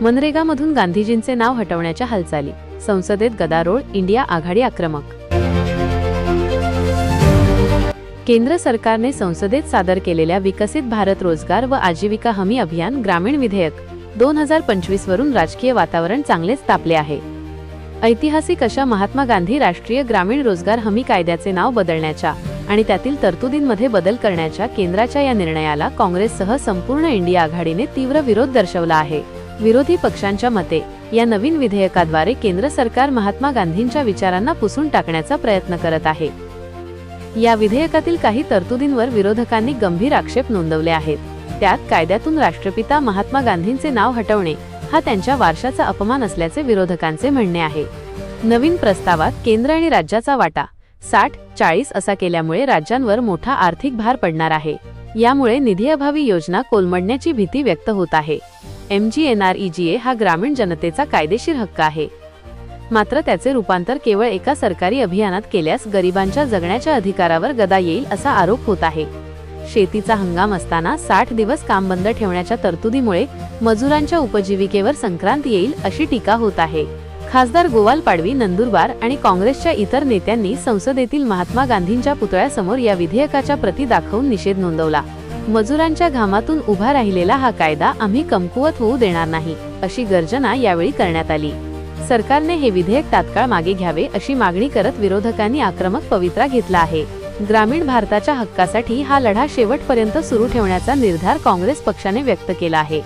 मनरेगामधून गांधीजींचे नाव हटवण्याच्या हालचाली. संसदेत गदारोळ इंडिया आघाडी आक्रमक. केंद्र सरकारने संसदेत सादर केलेल्या विकसित भारत रोजगार व आजीविका हमी अभियान ग्रामीण विधेयक दोन हजार पंचवीस वरून राजकीय वातावरण चांगलेच तापले आहे. ऐतिहासिक अशा महात्मा गांधी राष्ट्रीय ग्रामीण रोजगार हमी कायद्याचे नाव बदलण्याच्या आणि त्यातील तरतुदींमध्ये बदल करण्याच्या केंद्राच्या या निर्णयाला काँग्रेससह संपूर्ण इंडिया आघाडीने तीव्र विरोध दर्शवला आहे. विरोधी पक्षांच्या मते या नवीन विधेयकाद्वारे केंद्र सरकार महात्मा गांधींच्या विचारांना पुसून टाकण्याचा प्रयत्न करत आहे. या विधेयकातील काही तरतुदींवर विरोधकांनी गंभीर आक्षेप नोंदवले आहेत. त्यात कायद्यातून राष्ट्रपिता महात्मा गांधींचे नाव हटवणे हा त्यांच्या वारशाचा अपमान असल्याचे विरोधकांचे म्हणणे आहे. नवीन प्रस्तावात केंद्र आणि राज्याचा वाटा साठ चाळीस असा केल्यामुळे राज्यांवर मोठा आर्थिक भार पडणार आहे. यामुळे निधीअभावी योजना कोलमडण्याची भीती व्यक्त होत आहे. M G N R E G A हा ग्रामीण जनतेचा कायदेशीर हक्क आहे. मात्र त्याचे रूपांतर केवळ एका सरकारी अभियानात केल्यास गरिबांच्या जगण्याच्या अधिकारावर गदा येईल असा आरोप होत आहे. शेतीचा हंगाम असताना साठ दिवस काम बंद ठेवण्याच्या तरतुदीमुळे मजुरांच्या उपजीविकेवर संक्रांत येईल अशी टीका होत आहे. खासदार गोवाल पाडवी नंदुरबार आणि काँग्रेसच्या इतर नेत्यांनी संसदेतील महात्मा गांधींच्या पुतळ्यासमोर या विधेयकाच्या प्रती दाखवून निषेध नोंदवला. मजुरांच्या घामातून उभा राहिलेला हा कायदा आम्ही कमकुवत होऊ देणार नाही अशी गर्जना यावेळी करण्यात आली. सरकारने हे विधेयक तात्काळ मागे घ्यावे अशी मागणी करत विरोधकांनी आक्रमक पवित्रा घेतला आहे. ग्रामीण भारताच्या हक्कासाठी हा लढा शेवटपर्यंत सुरू ठेवण्याचा निर्धार काँग्रेस पक्षाने व्यक्त केला आहे.